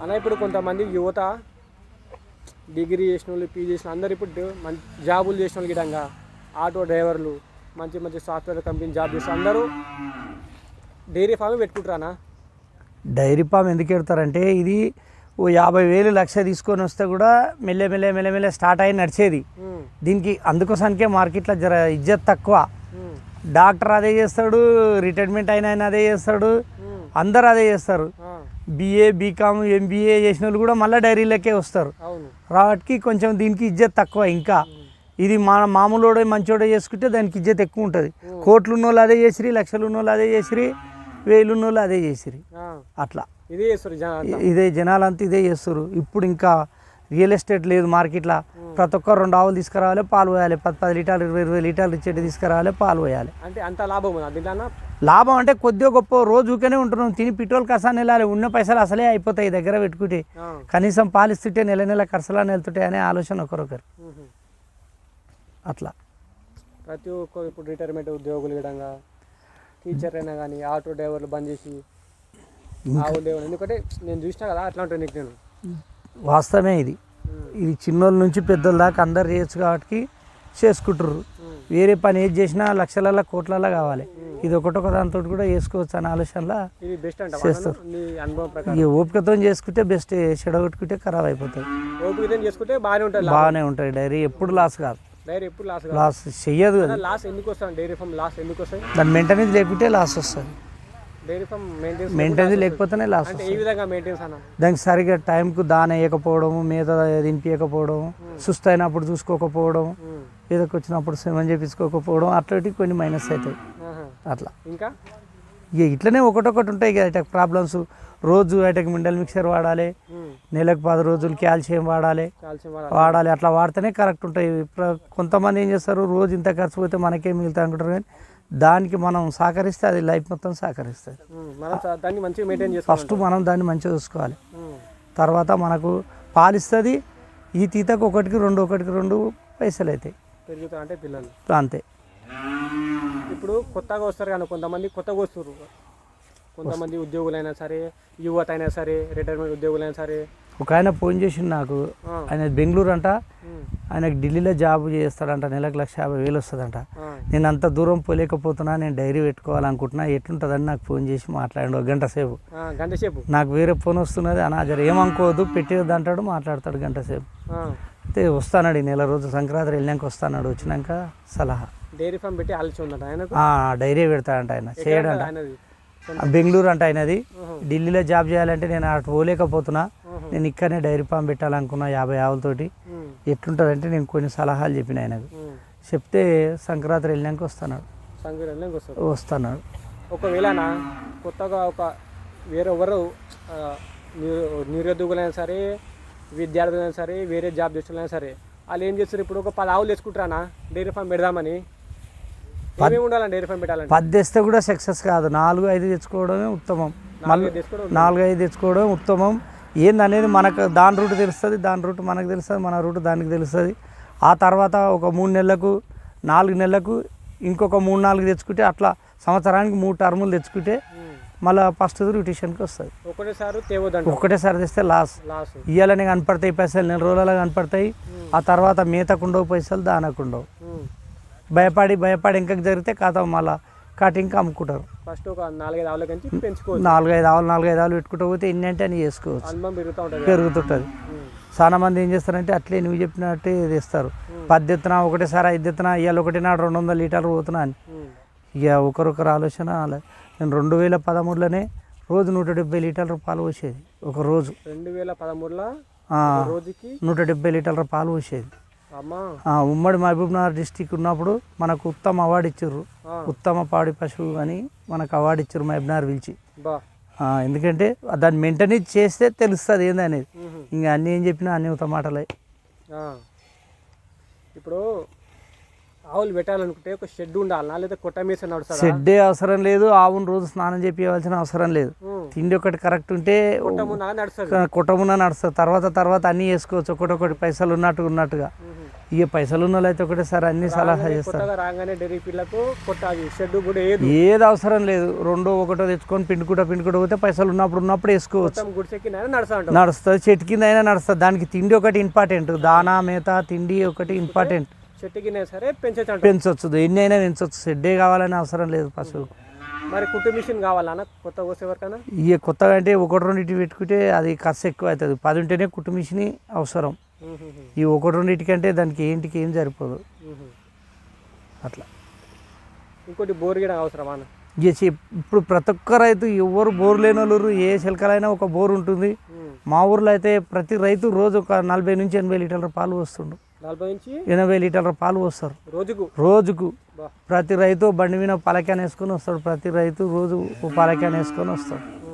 అన్న ఇప్పుడు కొంతమంది యువత డిగ్రీ చేసిన వాళ్ళు పీజీ చేసిన అందరు ఇప్పుడు మంచి జాబులు చేసిన వాళ్ళు గిడంగా ఆటో డ్రైవర్లు మంచి మంచి సాఫ్ట్వేర్ కంపెనీ జాబ్ చేసిన అందరూ డైరీ ఫామ్ పెట్టుకుంటారా డైరీ ఫామ్ ఎందుకు పెడతారంటే ఇది ఓ యాభై వేలు లక్ష తీసుకొని వస్తే కూడా మెల్లె మెల్లె మెల్లె మెల్లె స్టార్ట్ అయ్యి నడిచేది. దీనికి అందుకోసానికే మార్కెట్లో జర ఇజ్జత్ తక్కువ. డాక్టర్ అదే చేస్తాడు రిటైర్మెంట్ అయిన ఆయన అదే చేస్తాడు అందరు అదే చేస్తారు. బీఏ బీకామ్ ఎంబీఏ చేసిన వాళ్ళు కూడా మళ్ళీ డైరీలకే వస్తారు. కాబట్టి కొంచెం దీనికి ఇజ్జత్ తక్కువ ఇంకా. ఇది మన మామూలుడే మంచోడే చేసుకుంటే దానికి ఇజ్జత్ ఎక్కువ ఉంటుంది. కోట్లు ఉన్న వాళ్ళు అదే చేసిరి లక్షలు ఉన్న వాళ్ళు అదే చేసిరి. వేలు ఉన్న వాళ్ళు అదే చేసిరి. అట్లా ఇదే జనాలంతా ఇదే చేస్తారు. ఇప్పుడు ఇంకా రియల్ ఎస్టేట్ లేదు మార్కెట్లో. ప్రతి ఒక్కరు రెండు ఆవులు తీసుకురావాలి పాలు పోయాలి. పది పది లీటర్లు ఇరవై ఇరవై లీటర్లు ఇచ్చేటి తీసుకురావాలి పాలు పోయాలి. అంటే అంత లాభం లాభం అంటే కొద్దిగా గొప్ప రోజు ఉంటున్నాం. తిని పెట్రోల్ కసాన్ని వెళ్ళాలి. ఉన్న పైసలు అసలే అయిపోతాయి దగ్గర పెట్టుకుంటే. కనీసం పాలు ఇస్తుంటే నెల నెల ఖర్చులా వెళ్తుంటాయి అనే ఆలోచన ఒకరొకరు. అట్లా. ప్రతి ఒక్క ఇప్పుడు రిటైర్మెంట్ ఉద్యోగులు విధంగా టీచర్ అయినా కానీ ఆటో డ్రైవర్లు బంద్ చేసి ఆవులు ఎందుకంటే నేను చూసినా కదా అట్లా ఉంటుంది నీకు నేను. వాస్తవమే ఇది. ఇది చిన్నోళ్ళ నుంచి పెద్దోళ్ళ దాకా అందరు చేయొచ్చు కాబట్టి చేసుకుంటారు వేరే పని ఏది చేసినా లక్షల కోట్లలో కావాలి. ఇది ఒకటొక దాంతో కూడా చేసుకోవచ్చు అనే ఆలోచనలో చేస్తారు. ఈ ఓపికతో చేసుకుంటే బెస్ట్ చెడగొట్టుకుంటే ఖరాబ్ అయిపోతుంది చేసుకుంటే బాగానే ఉంటుంది బాగానే ఉంటుంది డైరీ ఎప్పుడు లాస్ కాదు. డైరీ ఎప్పుడు లాస్ లాస్ చెయ్యదు లాస్ ఎందుకు వస్తాను డైరీ ఫామ్ లాస్ ఎందుకు వస్తాయి? దాని మెయింటెనెన్స్ లేకుంటే లాస్ వస్తుంది. మెయింటెన్స్ లేకపోతేనే లాస్ దానికి సరిగ్గా టైంకు దాన వేయకపోవడము మీద దింపియకపోవడం సుస్థ అయినప్పుడు చూసుకోకపోవడం ఉమ్. ఏదోకి వచ్చినప్పుడు సేవన్ చేపించుకోకపోవడం అట్లాంటివి కొన్ని మైనస్ అవుతాయి. అట్లా. ఇంకా? ఇక ఇట్లనే ఒకటొకటి ఉంటాయి కదా ప్రాబ్లమ్స్ రోజు అటక్ మిండల్ మిక్సర్ వాడాలి. ఉమ్. నెలకు పది రోజులు కాల్షియం వాడాలి. వాడాలి. అట్లా వాడితేనే కరెక్ట్ ఉంటాయి. కొంతమంది ఏం చేస్తారు? రోజు ఇంత ఖర్చు పోతే మనకేం మిగులుతా అనుకుంటారు కానీ దానికి మనం సహకరిస్తే అది లైఫ్ మొత్తం సహకరిస్తుంది. దాన్ని మంచిగా మెయింటైన్ చేసుకోవాలి. ఫస్ట్ మనం దాన్ని మంచిగా చూసుకోవాలి. తర్వాత మనకు పాలిస్తుంది ఈ తీతకు ఒకటికి రెండు ఒకటికి రెండు పైసలు అవుతాయి పెరుగుతా అంటే పిల్లలు. అంతే. ఇప్పుడు కొత్తగా వస్తారు కానీ కొంతమంది కొత్తగా వస్తారు కొంతమంది ఉద్యోగులైనా సరే యువత అయినా సరే రిటైర్మెంట్ ఉద్యోగులైనా సరే. ఒక ఆయన ఫోన్ చేసిండు నాకు. ఆయన బెంగళూరు అంట. ఆయనకు ఢిల్లీలో జాబ్ చేస్తాడంట నెలకు లక్ష యాభై వేలు వస్తుందంట. నేను అంత దూరం పోలేకపోతున్నా నేను డైరీ పెట్టుకోవాలనుకుంటున్నా. ఎట్లుంటుందని నాకు ఫోన్ చేసి మాట్లాడండి. ఒక గంట సేపు. గంట సేపు. నాకు వేరే ఫోన్ వస్తున్నది అనా జర ఏమనుకోవద్దు పెట్టేది అంటాడు మాట్లాడతాడు గంట సేపు. అయితే వస్తానాడు ఈ నెల రోజు సంక్రాంతి వెళ్ళాక వస్తానాడు వచ్చినాక సలహా. డైరీ ఫామ్ పెట్టి ఆలోచన డైరీ పెడతాడంట ఆయన. చేయడంట. బెంగళూరు అంట ఆయనది. ఢిల్లీలో జాబ్ చేయాలంటే నేను అటు పోలేకపోతున్నా. నేను ఇక్కడనే డైరీ ఫామ్ పెట్టాలనుకున్నా యాభై ఆవులతోటి. ఎట్లుంటుందంటే నేను కొన్ని సలహాలు చెప్పిన ఆయనకు. చెప్తే సంక్రాంతి వెళ్ళాక వస్తున్నాడు. సంగీతంలోకి వస్తారు వస్తున్నాడు. ఒకవేళనా కొత్తగా ఒక వేరే ఎవరు ఆ, నిరు- నిరుద్యోగులైనా సరే విద్యార్థులైనా సరే వేరే జాబ్ చేస్తున్నా సరే వాళ్ళు ఏం చేస్తారు ఇప్పుడు ఒక పది ఆవులు తెచ్చుకుంటారా? డైరీ ఫామ్ పెడదామని. ఉండాలని డైరీ ఫామ్ పెట్టాలంటే? పది తెస్తే కూడా సక్సెస్ కాదు. నాలుగు ఐదు తెచ్చుకోవడమే ఉత్తమం. మళ్ళీ నాలుగు ఐదు తెచ్చుకోవడం ఉత్తమం. ఏందనేది మనకు దాని రూట్ తెలుస్తుంది దాని రూట్ మనకు తెలుస్తుంది మన రూట్ దానికి తెలుస్తుంది. ఆ తర్వాత ఒక మూడు నెలలకు నాలుగు నెలలకు ఇంకొక మూడు నాలుగు తెచ్చుకుంటే అట్లా సంవత్సరానికి మూడు టర్ములు తెచ్చుకుంటే. మళ్ళీ ఫస్ట్ రిటేషన్కి వస్తుంది. ఒకటేసారి ఒక్కటేసారి తెస్తే లాస్. లాస్. ఇయ్యాలని కనపడతాయి పైసలు నెల రోజులలో కనపడతాయి. ఆ తర్వాత మేతకుండవు పైసలు దానకుండవు. భయపడి భయపడి ఇంకకి జరిగితే కథ మళ్ళీ కటింగ్ అమ్ముకుంటారు. ఫస్ట్ ఒక నాలుగైదు ఆవుల పెంచుకోవచ్చు. నాలుగైదు ఆవులు నాలుగైదు ఆవులు పెట్టుకుంటూ పోతే ఎన్ని అంటే అని చేసుకోవచ్చు. పెరుగుతుంటుంది. చాలా మంది ఏం చేస్తారంటే అట్లే నువ్వు చెప్పినట్టే తెస్తారు. పది ఎత్తున ఒకటేసారి ఐదు ఎత్తున ఇవాళ ఒకటి నాడు రెండు వందల లీటర్లు పోతున్నా అని. ఇక ఒకరొకరు ఆలోచన అలా. నేను రెండు వేల పదమూడులోనే రోజు నూట డెబ్బై లీటర్ల పాలు పోసేది ఒక రోజు. రెండు వేల పదమూడులో రోజుకి? నూట డెబ్బై లీటర్ల పాలు పోసేది. ఉమ్మడి మహబూబ్నగర్ డిస్టిక్ ఉన్నప్పుడు మనకు ఉత్తమ అవార్డు ఇచ్చారు. ఉత్తమ పాడి పశువు అని మనకు అవార్డు ఇచ్చారు మహబూబ్నగర్ పిలిచి. ఎందుకంటే దాన్ని మెయింటైన్ చేస్తే తెలుస్తుంది ఏందనేది. ఇంకా అన్నీ ఏం చెప్పినా అన్ని ఉత్తమ మాటలే. ఇప్పుడు ఆవులు పెట్టాలనుకుంటే ఒక షెడ్ ఉండాలనా లేదా కొట్ట మీద షెడ్డే అవసరం లేదు ఆవును రోజు స్నానం చేపించవలసిన అవసరం లేదు. తిండి ఒకటి కరెక్ట్ ఉంటే కొట్ట ముందు నడుస్తుంది కుటుంబం నడుస్తుంది తర్వాత తర్వాత అన్నీ చేసుకోవచ్చు ఒకటొకటి పైసలు ఉన్నట్టు ఉన్నట్టుగా మ్మ్. ఇక పైసలు ఉన్న వాళ్ళు అయితే ఒకటే సార్ అన్ని సలహా చేస్తారు. రాగానే డైరీ పిల్లకు కొత్త అది షెడ్ కూడా ఏదు? అవసరం లేదు. రెండో ఒకటో తెచ్చుకొని పిండుకుంటా పిండుకుంటా పోతే పైసలు ఉన్నప్పుడు ఉన్నప్పుడు వేసుకోవచ్చు నడుస్తుంది చెట్టు కింద అయినా నడుస్తుంది దానికి తిండి ఒకటి ఇంపార్టెంట్. దానా మేత తిండి ఒకటి ఇంపార్టెంట్. చెట్టుకినా సరే పెంచచ్చు అంటాం. పెంచవచ్చు ఎన్ని అయినా పెంచవచ్చు షెడ్డే కావాలని అవసరం లేదు పశువుకు మరి కుట్టు మిషన్ కావాలన్నా? కొత్త ఇక కొత్తగా అంటే ఒకటి రెండింటి పెట్టుకుంటే అది ఖర్చు ఎక్కువ అవుతుంది. పది ఉంటేనే కుట్టు మిషన్ అవసరం. ఈ ఒకటి రెండింటికంటే దానికి ఏంటికి ఏం సరిపోదు. అట్లా. ఇంకోటి బోర్ అవసరమా అన్న? ఇక చెప్- ఇప్పుడు ప్రతి ఒక్క రైతు ఎవరు బోర్ లేని వాళ్ళు ఏ చిలకలైనా ఒక బోర్ ఉంటుంది. మా ఊర్లో అయితే ప్రతి రైతు రోజు ఒక నలభై నుంచి ఎనభై లీటర్ల పాలు వస్తుండు. నలభై నుంచి? ఎనభై లీటర్ల పాలు వస్తారు. రోజుకు? రోజుకు. ప్రతి రైతు బండి మీద పలకాన్ వేసుకొని వస్తాడు. ప్రతి రైతు రోజు పలకాన్ వేసుకొని వస్తాడు.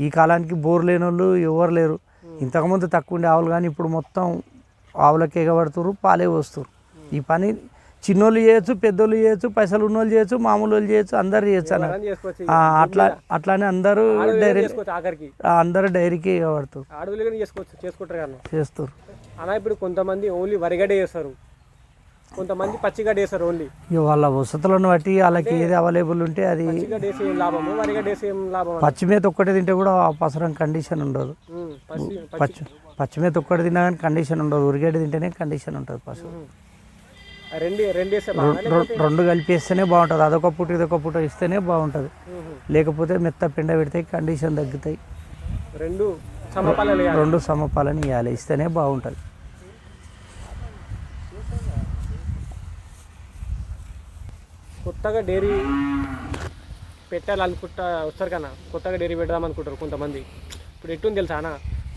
ఈ కాలానికి బోర్ లేని వాళ్ళు ఎవరు లేరు. ఇంతకుముందు తక్కువ ఉండే ఆవులు కానీ ఇప్పుడు మొత్తం ఆవులకి ఎగబడుతున్నారు పాలే వస్తారు ఈ పని చిన్నోళ్ళు చేయొచ్చు పెద్దోళ్ళు చేయొచ్చు పైసలు ఉన్నోళ్ళు చేయొచ్చు మామూలు వాళ్ళు చేయొచ్చు అందరు చేయొచ్చు అన్న అట్లా అట్లానే అందరూ డైరీ అందరూ డైరీకి ఎగబడుతారు చేస్తారు అలా ఇప్పుడు కొంతమంది ఓన్లీ వరిగడ్డ చేస్తారు. కొంతమంది పచ్చిగడ్డ వేస్తారు ఓన్లీ వాళ్ళ వసతులను బట్టి వాళ్ళకి ఏది అవైలబుల్ ఉంటే అది లాభము ఏం లాభం? అన్న? పచ్చిమేత ఒక్కటే తింటే కూడా పసరం కండిషన్ ఉండదు. పచ్చి పచ్చి పచ్చిమేత ఒక్కటి తిన్నా కానీ కండిషన్ ఉండదు. ఉరిగడ్డ తింటేనే కండిషన్ ఉంటుంది పశువు. రెండు రెండు కలిపేస్తేనే బాగుంటుంది. అదొక పూట ఇదొక పూట ఇస్తేనే బాగుంటుంది. లేకపోతే మెత్త పిండ పెడితే కండిషన్ తగ్గుతాయి. రెండు సమపాలలు వేయాలి. రెండు సమపాలని ఇవ్వాలి ఇస్తేనే బాగుంటుంది. కొత్తగా డైరీ పెట్టాలనుకుంటా వస్తారు కదా కొత్తగా డైరీ పెడదాం అనుకుంటారు కొంతమంది. ఇప్పుడు ఎట్టుంది తెలుసా అన్న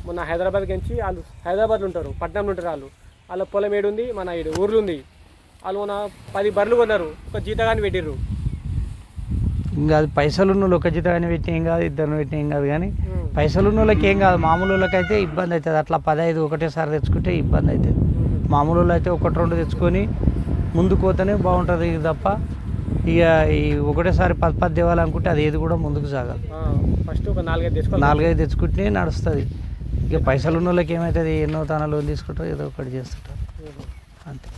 మొన్న హైదరాబాద్కి నుంచి వాళ్ళు హైదరాబాద్లో ఉంటారు పట్నంలో ఉంటారు వాళ్ళు. వాళ్ళ పొలం ఏడుంది మన ఈడు ఊర్లు ఉంది వాళ్ళు మొన్న పది బర్రెలు కొన్నారు ఒక జీతగాని పెట్టిర్రు. ఇంకా అది పైసలు ఉన్న వాళ్ళు ఒక జీతం అని పెట్టిన ఏం కాదు ఇద్దరు పెట్టిన ఏం కాదు కానీ పైసలు ఉన్న వాళ్ళకి ఏం కాదు మామూలు వాళ్ళకైతే ఇబ్బంది అవుతుంది. అట్లా పదహైదు ఒకటేసారి తెచ్చుకుంటే ఇబ్బంది అవుతుంది. మామూలు వాళ్ళు అయితే ఒకటి రెండు తెచ్చుకొని ముందుకు పోతేనే బాగుంటుంది ఇది తప్ప ఇక ఈ ఒకటేసారి పది పది తేవాలనుకుంటే అది ఏది కూడా ముందుకు సాగదు ఫస్ట్ ఒక నాలుగైదు తెచ్చుకోవాలి. నాలుగైదు తెచ్చుకుంటే నడుస్తుంది. ఇక పైసలు ఉన్న వాళ్ళకి ఏమవుతుంది ఎన్నో తన లోన్ తీసుకుంటారు ఏదో ఒకటి చేస్తుంటారు. అంతే.